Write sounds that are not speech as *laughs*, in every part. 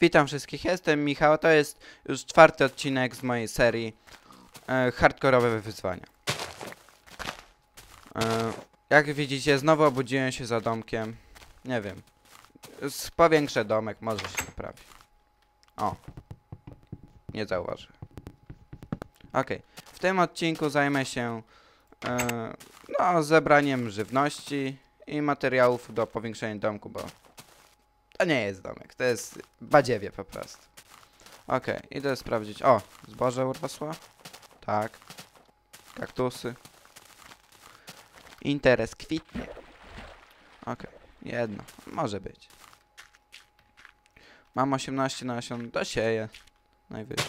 Witam wszystkich, jestem Michał, to jest już czwarty odcinek z mojej serii e, Hardkorowe wyzwania. E, jak widzicie, znowu obudziłem się za domkiem. Nie wiem. Powiększę domek, może się naprawi. O. Nie zauważy. Okej. W tym odcinku zajmę się e, no, zebraniem żywności i materiałów do powiększenia domku, bo to nie jest domek, to jest badziewie po prostu. Okej, idę sprawdzić. O, zboże urosło? Tak. Kaktusy. Interes kwitnie. Okej, jedno. Może być. Mam 18 nasion, dosieję. Najwyżej.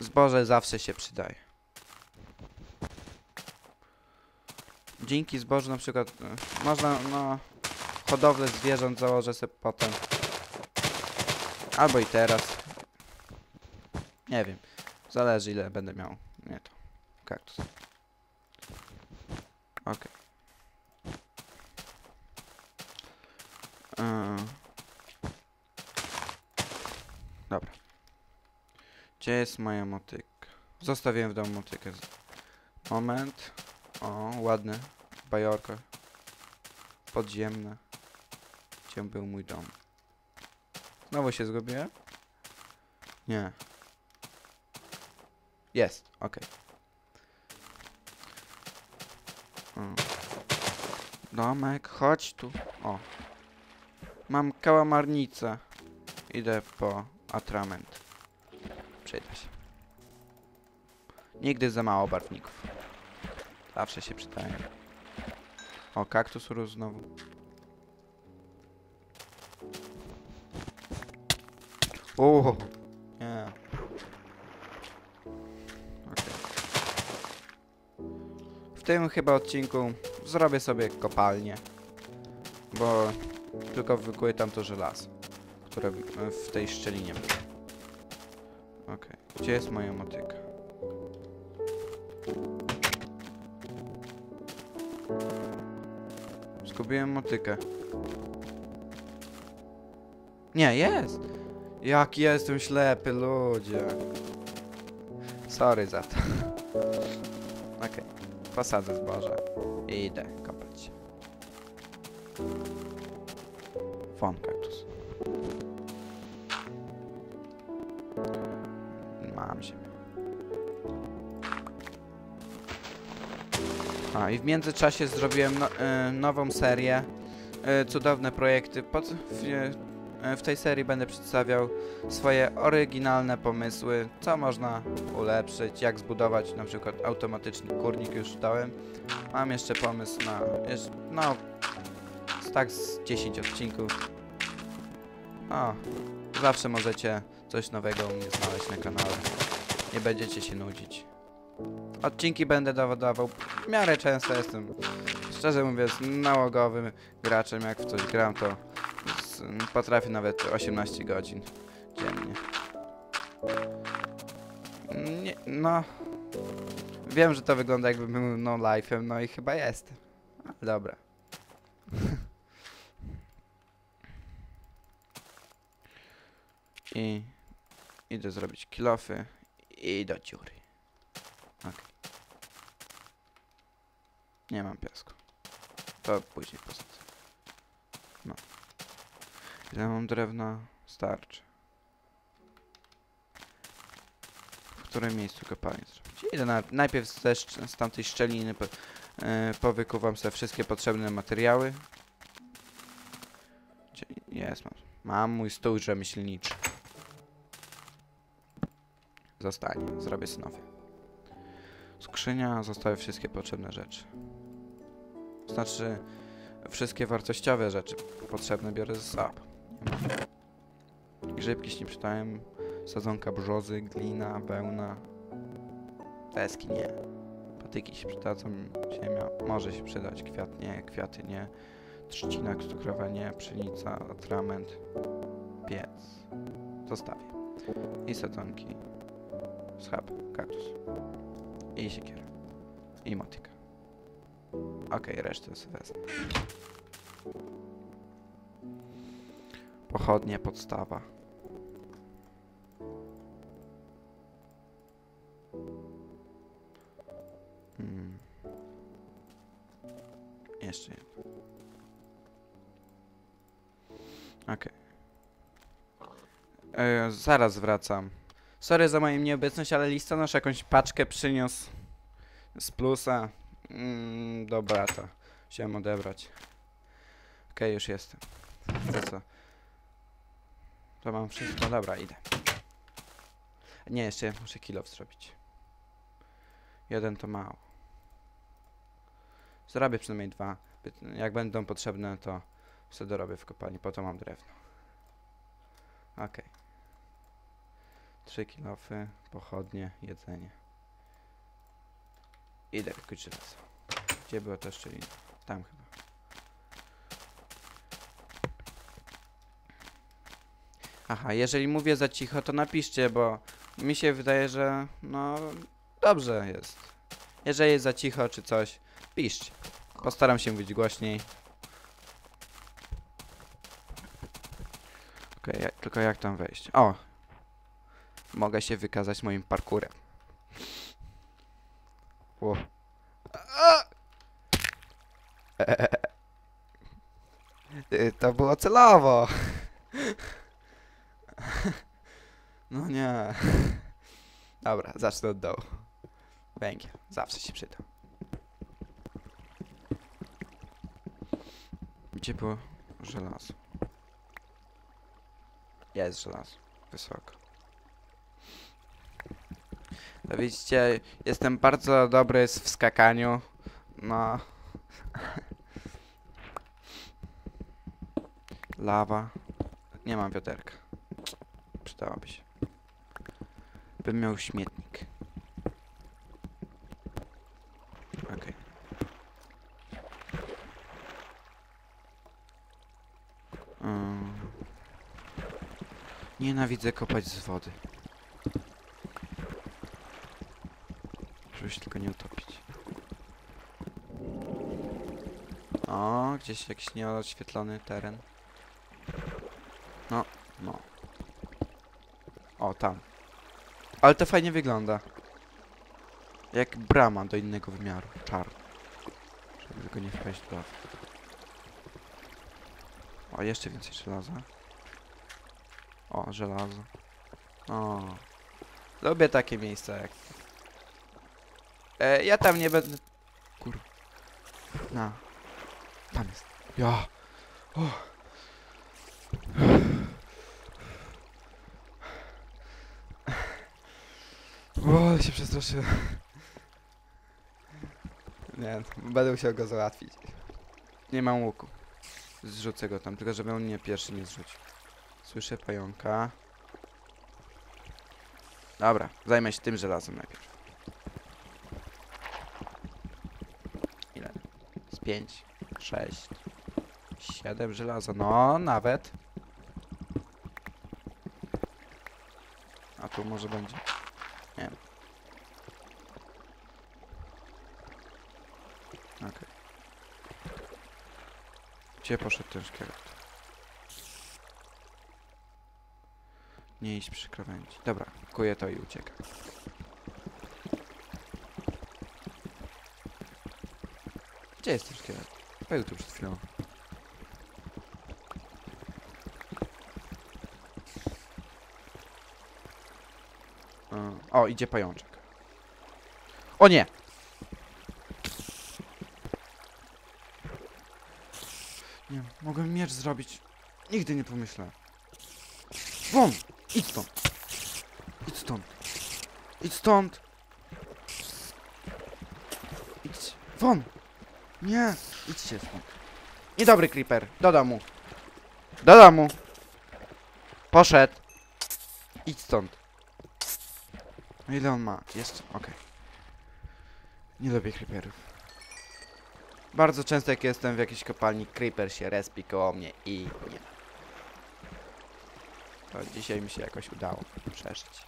Zboże zawsze się przydaje. Dzięki zbożu na przykład e, można, no, hodowlę zwierząt założę sobie potem. Albo i teraz. Nie wiem. Zależy ile będę miał. Nie to. Kaktus. Okej. Yy. Dobra. Gdzie jest moja motyka? Zostawiłem w domu motykę. Moment. O, ładny. Bajorka. Podziemne. Był mój dom? Znowu się zgubiłem? Nie. Jest. Mm. Domek, chodź tu. O. Mam kałamarnicę. Idę po atrament. Przyda się. Nigdy za mało barwników. Zawsze się przydaje. O, kaktus rósł znowu. O, nie. Okej. W tym chyba odcinku zrobię sobie kopalnię. Bo tylko wykłytam to żelazo, które w- tej szczelinie było. Okej, gdzie jest moja motyka? Zgubiłem motykę. Nie, jest! Jak jestem ślepy, ludzie. Sorry za to. *laughs* Okej, posadzę zboże i idę kopać. Fon kaktus. Mam ziemię. A i w międzyczasie zrobiłem no, y, nową serię. Y, cudowne projekty. Pod, y, w tej serii będę przedstawiał swoje oryginalne pomysły, co można ulepszyć, jak zbudować na przykład automatyczny kurnik już dałem. Mam jeszcze pomysł na, no, tak z 10 odcinków. O, zawsze możecie coś nowego u mnie znaleźć na kanale. Nie będziecie się nudzić. Odcinki będę dodawał w miarę często jestem, szczerze mówiąc, nałogowym graczem. Jak w coś gram, to z, potrafię nawet 18 godzin dziennie. Nie, no. Wiem, że to wygląda jakbym był no life'em, no i chyba. Ale dobra. I idę zrobić kilofy i do dziury. Okej. Nie mam piasku. To później posadzę. Ile mam drewna? Starczy. W którym miejscu kopalnię zrobić? Idę na, najpierw szcz- z tamtej szczeliny po, e, powykuwam sobie wszystkie potrzebne materiały. Jest? Mam, mam mój stół rzemieślniczy. Zostanie. Zrobię sobie nowy. Skrzynia, zostały wszystkie potrzebne rzeczy. Znaczy, wszystkie wartościowe rzeczy potrzebne biorę ze sobą. Grzybki się nie przydają, sadzonka brzozy, glina, wełna. Deski nie. Patyki się przydadzą, ziemia może się przydać, kwiat nie, kwiaty nie. Trzcina cukrowa nie, pszenica, atrament, piec. Zostawię. I sadzonki. Schab, kaktus. I siekiera. I motyka. Okej, resztę sobie wezmę. Pochodnie, podstawa. Hmm. Jeszcze jedno. Okej. E, zaraz wracam. Sorry za moją nieobecność, ale listonosz jakąś paczkę przyniósł z plusa. Mm, dobra, to chciałem odebrać. Okej, już jestem. To co? To mam wszystko, dobra, idę. Nie, jeszcze muszę kilo zrobić. Jeden to mało. Zrobię przynajmniej dwa. Jak będą potrzebne, to sobie dorobię w kopalni, po to mam drewno. Okej. Trzy kilofy, pochodnie, jedzenie. Idę żelazo. Gdzie była ta szczelina? Tam chyba. Aha, jeżeli mówię za cicho, to napiszcie, bo mi się wydaje, że no dobrze jest. Jeżeli jest za cicho czy coś, piszcie. Postaram się mówić głośniej. Ja- tylko jak tam wejść? O! Mogę się wykazać moim parkurem. A! *laughs* Y, To było celowo. *laughs* No nie. *laughs* Dobra, zacznę od dołu. Węgiel, zawsze się przyda. Gdzie było żelazo? Jest żelazo. Wysoko. To widzicie, jestem bardzo dobry w skakaniu. No. *laughs* Lawa. Nie mam wiaderka. Przydałaby się. Bym miał śmietnik. Okej. Mm. Nienawidzę kopać z wody. Żeby się tylko nie utopić. O, gdzieś jakiś nieoświetlony teren. No, no. O, tam. Ale to fajnie wygląda. Jak brama do innego wymiaru. Czarny. Żeby tylko nie wpaść law. O, jeszcze więcej żelaza. O, żelazo. O. Lubię takie miejsca jak... E, ja tam nie będę... Kur... Na. Tam jest. Ja. O. O, się przestraszyłem. Nie, będę musiał go załatwić. Nie mam łuku. Zrzucę go tam, tylko żeby on mnie pierwszy nie zrzucił. Słyszę pająka. Dobra, zajmę się tym żelazem najpierw. Ile? Z pięć, sześć, siedem żelaza. No, nawet. A tu może będzie. Nie wiem. Okej. Gdzie poszedł ten szkielet? Nie iść przy krawędzi. Dobra, kuję to i uciekam. Gdzie jest ten szkielet? Był tu przed chwilą. O, idzie pajączek. O nie! Nie, mogłem miecz zrobić. Nigdy nie pomyślę. Won! Idź stąd! Idź stąd! Idź stąd! Idź! Won! Nie! Idźcie stąd. Niedobry creeper. Do domu. Do domu. Poszedł. Idź stąd. No ile on ma? Jeszcze? Okej. Nie lubię creeperów. Bardzo często jak jestem w jakiejś kopalni, creeper się respi koło mnie i nie. To dzisiaj mi się jakoś udało przeżyć.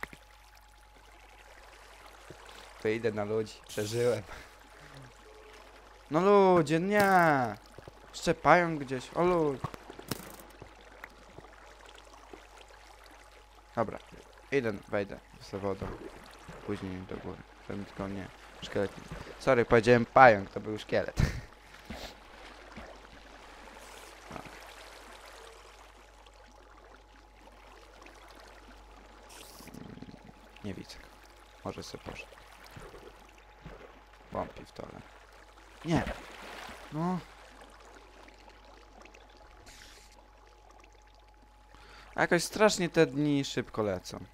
Wyjdę na ludzi. Przeżyłem. No ludzie, nie! Szczepają gdzieś. O lud. Dobra, idę, wejdę z wodą. Później do góry, żeby tylko nie szkielet. Sorry, powiedziałem pająk, to był szkielet. *laughs* Nie widzę. Może sobie poszedł. Wątpi w tole. Nie. No. A Jakoś strasznie te dni szybko lecą.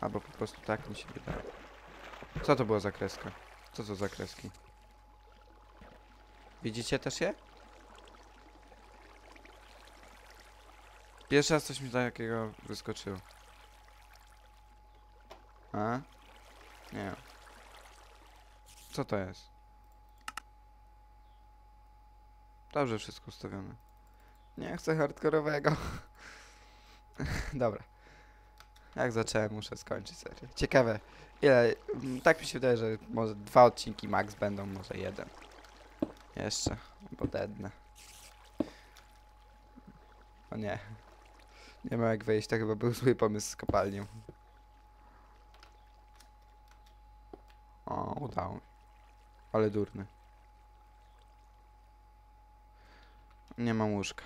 Albo po prostu tak mi się wydaje. Co to było za kreska? Co to za kreski? Widzicie też je? Pierwszy raz coś mi takiego wyskoczyło. A? Nie. Co to jest? Dobrze wszystko ustawione. Nie chcę hardkorowego. *laughs* Dobra. Jak zacząłem, muszę skończyć serię. Ciekawe, ile... mm, Tak mi się wydaje, że może dwa odcinki max będą, może jeden. Jeszcze, bo dednę. O nie. Nie ma jak wyjść, to chyba był zły pomysł z kopalnią. O, udało. Ale durny. Nie mam łóżka.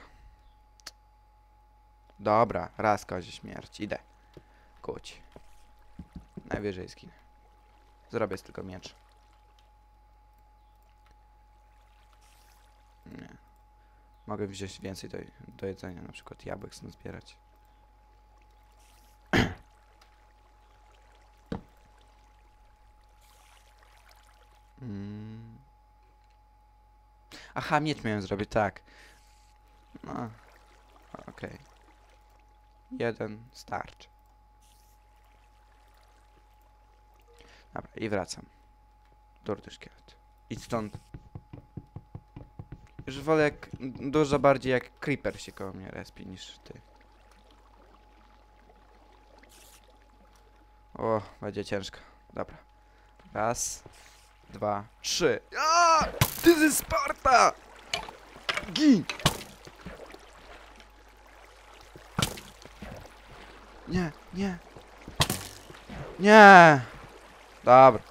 Dobra, raz kozie śmierć. Idę. Kuć. Najwyżej skinę. Zrobię tylko miecz. Nie. Mogę wziąć więcej do, do jedzenia, na przykład jabłek stąd zbierać. *clears throat* Mm. Aha, miecz miałem zrobić, tak. No. Okej. Jeden starczy. Dobra, i wracam. Durdy szkielet. Idź stąd. Już wolę jak, dużo bardziej jak creeper się koło mnie respi niż ty. O, będzie ciężko. Dobra. Raz, dwa, trzy. A! Ty ze Sparta! Gin! Nie, nie. Nie! Dobra.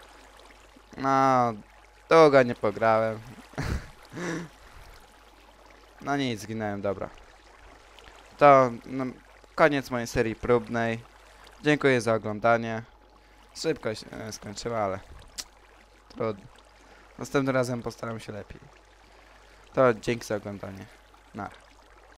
No, długo nie pograłem. *laughs* No nic, zginąłem, dobra. To no, koniec mojej serii próbnej. Dziękuję za oglądanie. Szybko się e, skończyła, ale trudno. Następnym razem postaram się lepiej. To dzięki za oglądanie. Na.